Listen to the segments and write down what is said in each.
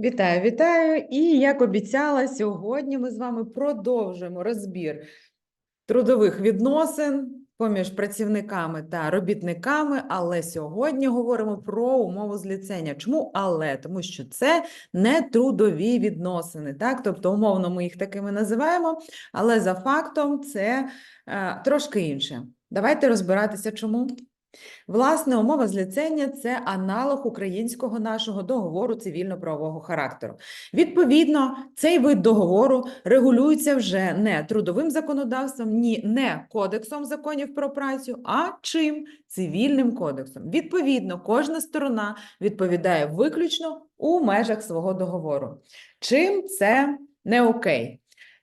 Вітаю, вітаю! І як обіцяла, сьогодні ми з вами продовжуємо розбір трудових відносин поміж працівниками та робітниками. Але сьогодні говоримо про умову зліцення. Чому але? Тому що це не трудові відносини, так? Тобто, умовно, ми їх такими називаємо, але за фактом це е, трошки інше. Давайте розбиратися, чому. Власне, умова зліцення – це аналог українського нашого договору цивільно-правового характеру. Відповідно, цей вид договору регулюється вже не трудовим законодавством, ні не кодексом законів про працю, а чим цивільним кодексом. Відповідно, кожна сторона відповідає виключно у межах свого договору. Чим це не окей?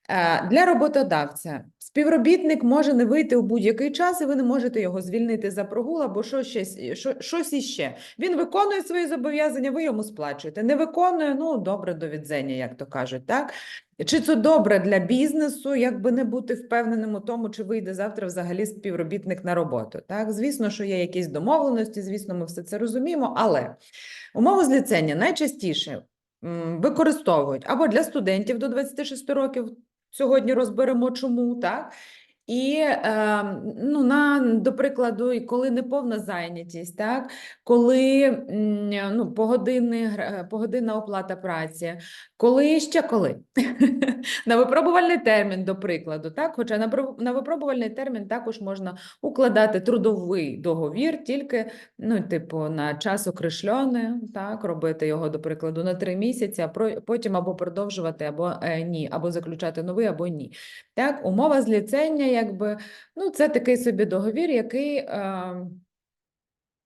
Е, Для роботодавця співробітник може не вийти у будь-який час, і ви не можете його звільнити за прогул або щось, що- щось іще. Він виконує свої зобов'язання, ви йому сплачуєте. Не виконує, ну добре до відзення, як то кажуть, так? Чи це добре для бізнесу, якби не бути впевненим у тому, чи вийде завтра взагалі співробітник на роботу? Так, звісно, що є якісь домовленості, звісно, ми все це розуміємо, але умови зліцення найчастіше використовують або для студентів до 26 років. Сьогодні розберемо чому, так? І е, ну, на, до прикладу, і коли неповна зайнятість, так? коли ну, погодинний, погодинна оплата праці, коли ще коли? на випробувальний термін, до прикладу, так? Хоча на, на випробувальний термін також можна укладати трудовий договір, тільки ну, типу, на час окресльоний, так, робити його, до прикладу, на три місяці, а потім або продовжувати, або е, ні, або заключати новий, або ні. Так, умова зліцення, якби, ну, це такий собі договір, який, е,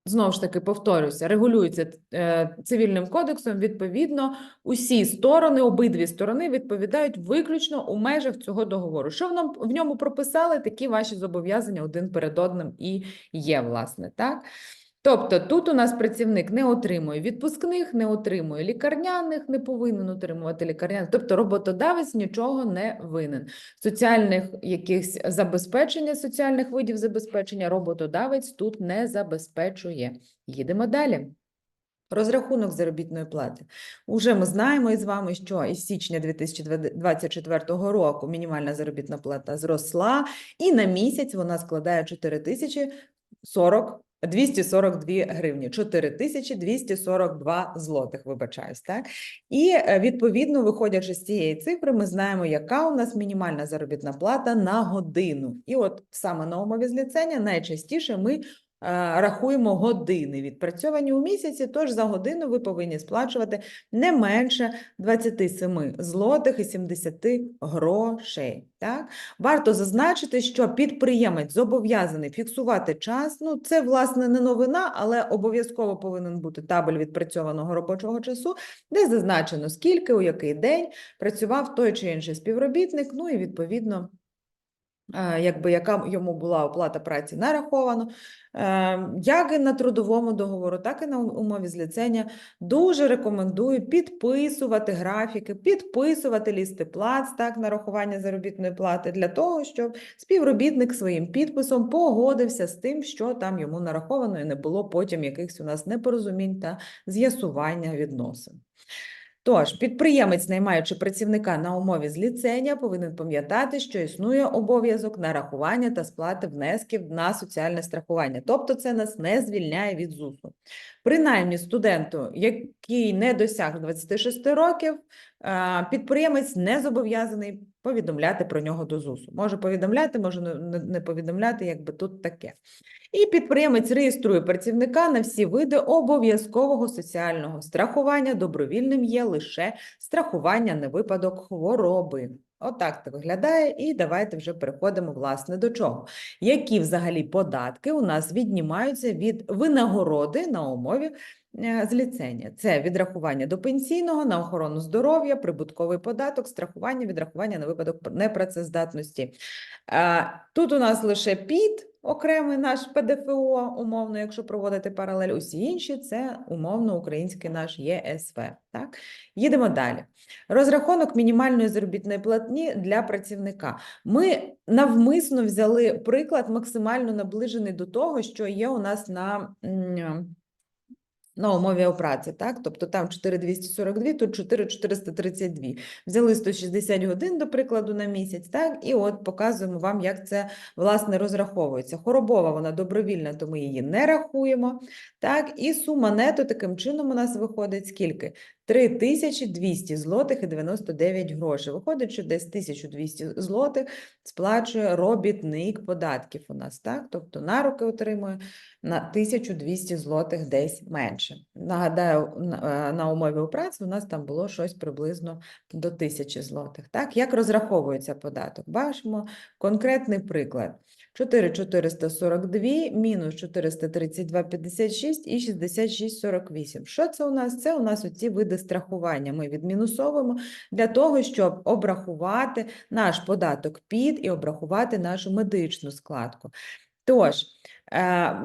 знову ж таки, повторюся, регулюється е, цивільним кодексом. Відповідно, усі сторони, обидві сторони відповідають виключно у межах цього договору. Що в нам в ньому прописали, такі ваші зобов'язання один перед одним і є, власне, так? Тобто тут у нас працівник не отримує відпускних, не отримує лікарняних, не повинен отримувати лікарняних. Тобто роботодавець нічого не винен. Соціальних якихось забезпечення, соціальних видів забезпечення роботодавець тут не забезпечує. Їдемо далі. Розрахунок заробітної плати. Уже ми знаємо із вами, що із січня 2024 року мінімальна заробітна плата зросла, і на місяць вона складає 4040 242 гривні, 4242 злотих, вибачаюсь, так? І е, відповідно, виходячи з цієї цифри, ми знаємо, яка у нас мінімальна заробітна плата на годину. І от саме на умові зліцення найчастіше ми рахуємо години відпрацьовані у місяці, тож за годину ви повинні сплачувати не менше 27 злотих і 70 грошей. Так? Варто зазначити, що підприємець зобов'язаний фіксувати час. Ну, це, власне, не новина, але обов'язково повинен бути табель відпрацьованого робочого часу, де зазначено, скільки, у який день працював той чи інший співробітник, ну і відповідно. Е, Якби яка йому була оплата праці нараховано, Е, як і на трудовому договору, так і на умові зліцення, дуже рекомендую підписувати графіки, підписувати лісти плац, так, нарахування заробітної плати, для того, щоб співробітник своїм підписом погодився з тим, що там йому нараховано, і не було потім якихось у нас непорозумінь та з'ясування відносин. Тож, підприємець, наймаючи працівника на умові зліцення, повинен пам'ятати, що існує обов'язок нарахування та сплати внесків на соціальне страхування. Тобто це нас не звільняє від ЗУСу. Принаймні студенту, який не досяг 26 років, е, підприємець не зобов'язаний повідомляти про нього до ЗУСу. Може повідомляти, може не- повідомляти, якби тут таке. І підприємець реєструє працівника на всі види обов'язкового соціального страхування. Добровільним є лише страхування на випадок хвороби. Отак це виглядає, і давайте вже переходимо власне до чого. Які взагалі податки у нас віднімаються від винагороди на умові е, зліцення? Це відрахування до пенсійного, на охорону здоров'я, прибутковий податок, страхування, відрахування на випадок непрацездатності. Е, Тут у нас лише ПІД, окремий наш ПДФО, умовно, якщо проводити паралель, усі інші це умовно український наш ЄСВ. Так? Їдемо далі. Розрахунок мінімальної заробітної платні для працівника. Ми навмисно взяли приклад максимально наближений до того, що є у нас на, на умові опраці, так? Тобто там 4242, тут 4432. Взяли 160 годин, до прикладу, на місяць, так? І от показуємо вам, як це, власне, розраховується. Хоробова, вона добровільна, то ми її не рахуємо, так? І сума нето таким чином у нас виходить скільки? 3200 злотих і 99 грошей. Виходить, що десь 1200 злотих сплачує робітник податків у нас, так? Тобто на руки отримує на 1200 злотих десь менше. Нагадаю, на, е, на умові праці у нас там було щось приблизно до 1000 злотих. Так, як розраховується податок? Бачимо конкретний приклад. 4442 мінус 432,56 і 66,48. Що це у нас? Це у нас оці види страхування. Ми відмінусовуємо для того, щоб обрахувати наш податок під і обрахувати нашу медичну складку. Тож,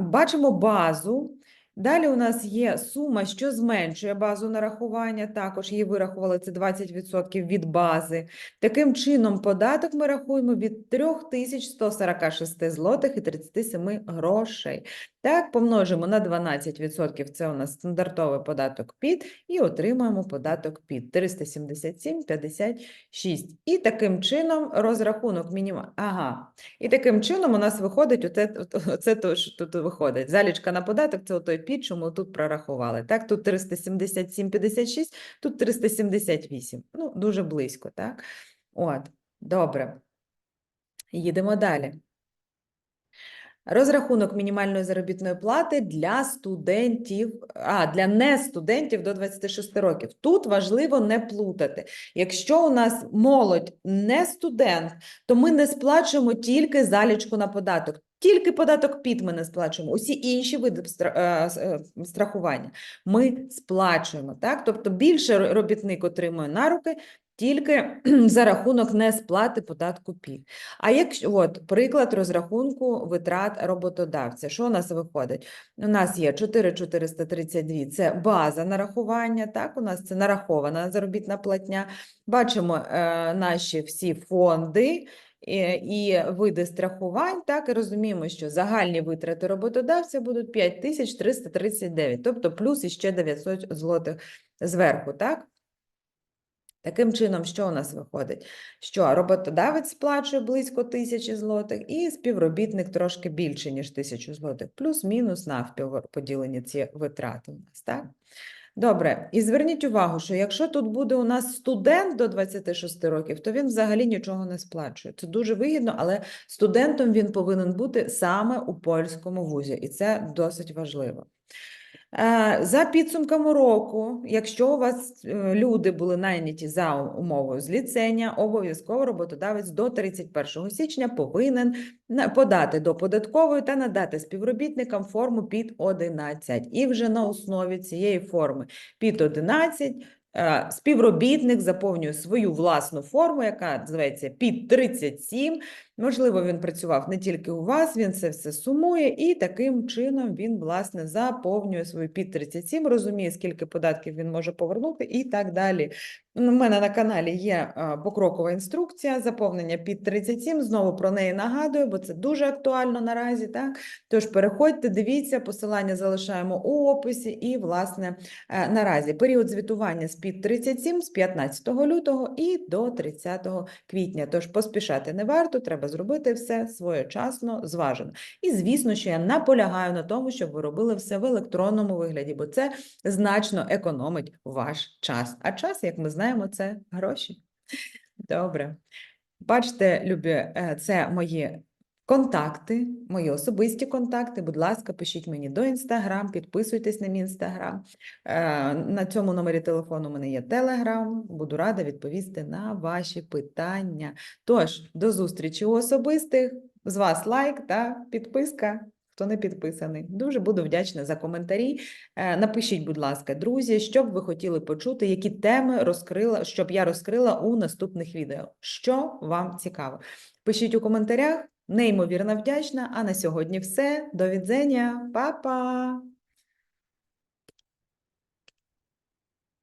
бачимо базу. Далі у нас є сума, що зменшує базу нарахування. Також її вирахували це 20% від бази. Таким чином, податок ми рахуємо від 3146 злотих і 37 грошей. Так, помножимо на 12%, це у нас стандартовий податок під, і отримаємо податок під 377,56. І таким чином розрахунок мінімум. Ага. І таким чином у нас виходить оце, оце то, що тут виходить. Залічка на податок це той під, чому тут прорахували. Так, тут 377,56, тут 378. Ну, дуже близько, так? От, добре. Їдемо далі. Розрахунок мінімальної заробітної плати для студентів, а для не студентів до 26 років. Тут важливо не плутати. Якщо у нас молодь не студент, то ми не сплачуємо тільки залічку на податок. Тільки податок ПІТ ми не сплачуємо, усі інші види е, е, страхування ми сплачуємо. Так? Тобто більше робітник отримує на руки тільки за рахунок несплати податку ПІТ. А якщо от приклад розрахунку витрат роботодавця, що у нас виходить? У нас є 4432 – це база нарахування. Так, у нас це нарахована заробітна платня. Бачимо е, наші всі фонди. І, і види страхувань, так і розуміємо, що загальні витрати роботодавця будуть 5339, тобто плюс іще 900 злотих зверху, так? Таким чином, що у нас виходить? Що роботодавець сплачує близько тисячі злотих, і співробітник трошки більше, ніж тисячу злотих, плюс-мінус навпіл поділені ці витрати у нас, так? Добре, і зверніть увагу, що якщо тут буде у нас студент до 26 років, то він взагалі нічого не сплачує. Це дуже вигідно, але студентом він повинен бути саме у польському вузі, і це досить важливо. Е, За підсумками року, якщо у вас е, люди були найняті за умовою зліцення, обов'язково роботодавець до 31 січня повинен подати до податкової та надати співробітникам форму під 11. І вже на основі цієї форми під 11 е, співробітник заповнює свою власну форму, яка називається під 37. Можливо, він працював не тільки у вас, він це все сумує, і таким чином він, власне, заповнює свою під 37, розуміє, скільки податків він може повернути і так далі. У мене на каналі є покрокова інструкція заповнення під 37. Знову про неї нагадую, бо це дуже актуально наразі. Так? Тож переходьте, дивіться, посилання залишаємо у описі. І, власне, е, наразі період звітування з під 37 з 15 лютого і до 30 квітня. Тож поспішати не варто, треба зробити все своєчасно, зважено. І звісно, що я наполягаю на тому, щоб ви робили все в електронному вигляді, бо це значно економить ваш час. А час, як ми знаємо, це гроші. Добре. Бачите, любі, е, це мої контакти, мої особисті контакти. Будь ласка, пишіть мені до Інстаграм, підписуйтесь на мій Інстаграм. Е, На цьому номері телефону у мене є Телеграм. Буду рада відповісти на ваші питання. Тож, до зустрічі у особистих. З вас лайк та підписка. Хто не підписаний, дуже буду вдячна за коментарі. Е, Напишіть, будь ласка, друзі, що б ви хотіли почути, які теми розкрила, щоб я розкрила у наступних відео. Що вам цікаво? Пишіть у коментарях. Неймовірно вдячна. А на сьогодні все. До відзення. Па-па!